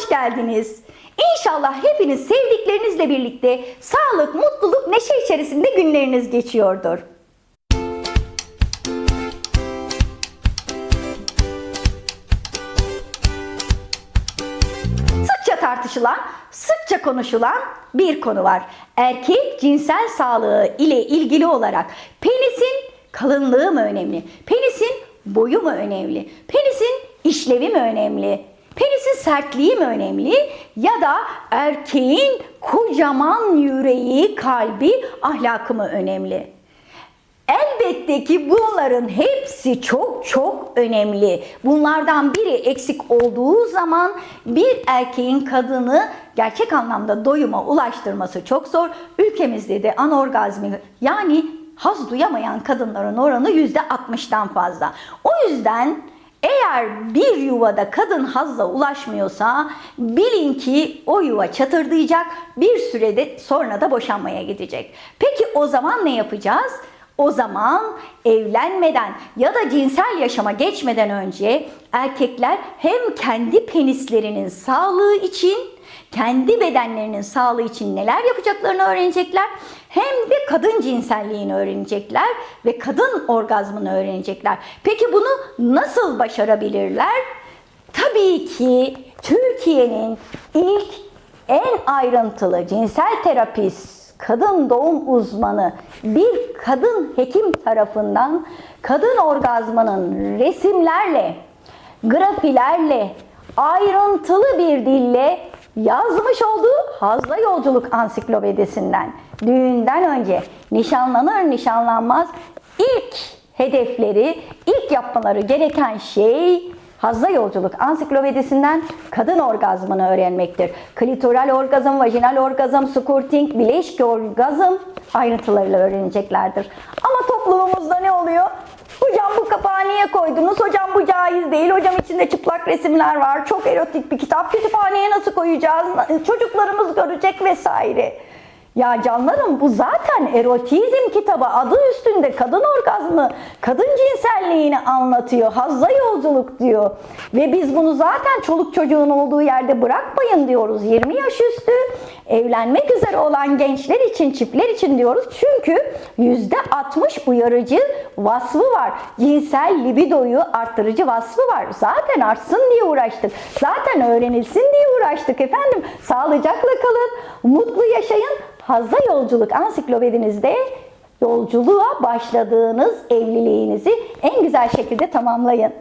hoş geldiniz. İnşallah hepiniz sevdiklerinizle birlikte sağlık, mutluluk, neşe içerisinde günleriniz geçiyordur. Sıkça tartışılan, sıkça konuşulan bir konu var. Erkek cinsel sağlığı ile ilgili olarak penisin kalınlığı mı önemli? Penisin boyu mu önemli? Penisin işlevi mi önemli? Penisin sertliği mi önemli? Ya da erkeğin kocaman yüreği, kalbi, ahlakı mı önemli? Elbette ki bunların hepsi çok çok önemli. Bunlardan biri eksik olduğu zaman bir erkeğin kadını gerçek anlamda doyuma ulaştırması çok zor. Ülkemizde de anorgazmi yani haz duyamayan kadınların oranı %60'dan fazla. O yüzden eğer bir yuvada kadın hazla ulaşmıyorsa bilin ki o yuva çatırdayacak bir sürede sonra da boşanmaya gidecek. Peki o zaman ne yapacağız? O zaman evlenmeden ya da cinsel yaşama geçmeden önce erkekler hem kendi penislerinin sağlığı için, kendi bedenlerinin sağlığı için neler yapacaklarını öğrenecekler. Hem de kadın cinselliğini öğrenecekler ve kadın orgazmını öğrenecekler. Peki bunu nasıl başarabilirler? Tabii ki Türkiye'nin ilk en ayrıntılı cinsel terapist kadın doğum uzmanı bir kadın hekim tarafından kadın orgazmının resimlerle, grafilerle, ayrıntılı bir dille yazmış olduğu Hazla Yolculuk Ansiklopedisinden düğünden önce nişanlanır nişanlanmaz ilk hedefleri, ilk yapmaları gereken şey Hazla Yolculuk Ansiklopedisinden kadın orgazmını öğrenmektir. Klitoral orgazm, vajinal orgazm, squirting, bileşik orgazm ayrıntılarıyla öğreneceklerdir. Ama toplumumuzda ne oluyor? Hocam bu kapağı niye koydunuz? Hocam bu caiz değil. Hocam içinde çıplak resimler var. Çok erotik bir kitap. Kütüphaneye nasıl koyacağız? Çocuklarımız görecek vesaire. Ya canlarım bu zaten erotizm kitabı adı üstünde kadın orgazmı, kadın cinselliğini anlatıyor. Hazza yolculuk diyor. Ve biz bunu zaten çoluk çocuğun olduğu yerde bırakmayın diyoruz. 20 yaş üstü evlenmek üzere olan gençler için, çiftler için diyoruz. Çünkü %60 uyarıcı vasfı var. Cinsel libidoyu arttırıcı vasfı var. Zaten artsın diye uğraştık. Zaten öğrenilsin diye uğraştık efendim. Sağlıcakla kalın, mutlu yaşayın. Hazza Yolculuk Ansiklopedinizde yolculuğa başladığınız evliliğinizi en güzel şekilde tamamlayın.